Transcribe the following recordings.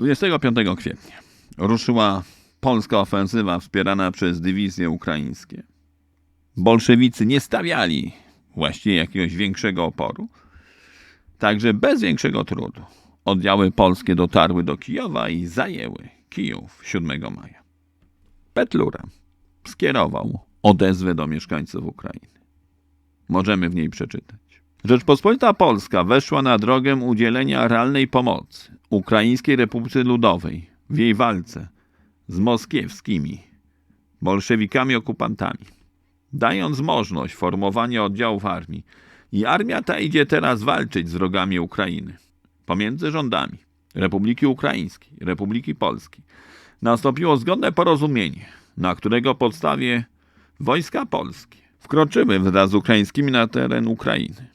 25 kwietnia ruszyła polska ofensywa wspierana przez dywizje ukraińskie. Bolszewicy nie stawiali właściwie jakiegoś większego oporu, także bez większego trudu oddziały polskie dotarły do Kijowa i zajęły Kijów 7 maja. Petlura skierował odezwę do mieszkańców Ukrainy. Możemy w niej przeczytać. Rzeczpospolita Polska weszła na drogę udzielenia realnej pomocy Ukraińskiej Republice Ludowej w jej walce z moskiewskimi bolszewikami okupantami, dając możliwość formowania oddziałów armii. I armia ta idzie teraz walczyć z wrogami Ukrainy. Pomiędzy rządami Republiki Ukraińskiej, Republiki Polskiej nastąpiło zgodne porozumienie, na którego podstawie wojska polskie wkroczyły wraz z ukraińskimi na teren Ukrainy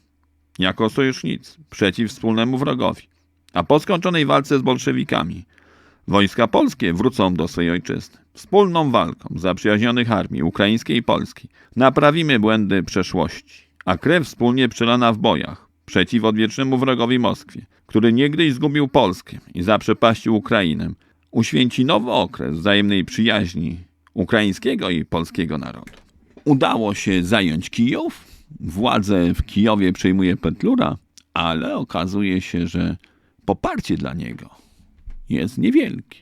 jako sojusznicy przeciw wspólnemu wrogowi. A po skończonej walce z bolszewikami wojska polskie wrócą do swojej ojczyzny. Wspólną walką zaprzyjaźnionych armii ukraińskiej i polskiej naprawimy błędy przeszłości, a krew wspólnie przelana w bojach przeciw odwiecznemu wrogowi Moskwie, który niegdyś zgubił Polskę i zaprzepaścił Ukrainę, uświęci nowy okres wzajemnej przyjaźni ukraińskiego i polskiego narodu. Udało się zająć Kijów, władzę w Kijowie przejmuje Petlura, ale okazuje się, że poparcie dla niego jest niewielkie.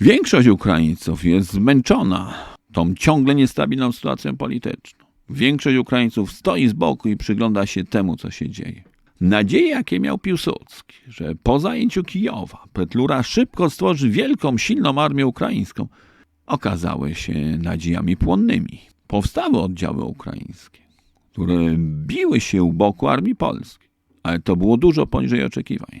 Większość Ukraińców jest zmęczona tą ciągle niestabilną sytuacją polityczną. Większość Ukraińców stoi z boku i przygląda się temu, co się dzieje. Nadzieje, jakie miał Piłsudski, że po zajęciu Kijowa Petlura szybko stworzy wielką, silną armię ukraińską, okazały się nadziejami płonnymi. Powstały oddziały ukraińskie, które biły się u boku armii polskiej, ale to było dużo poniżej oczekiwań.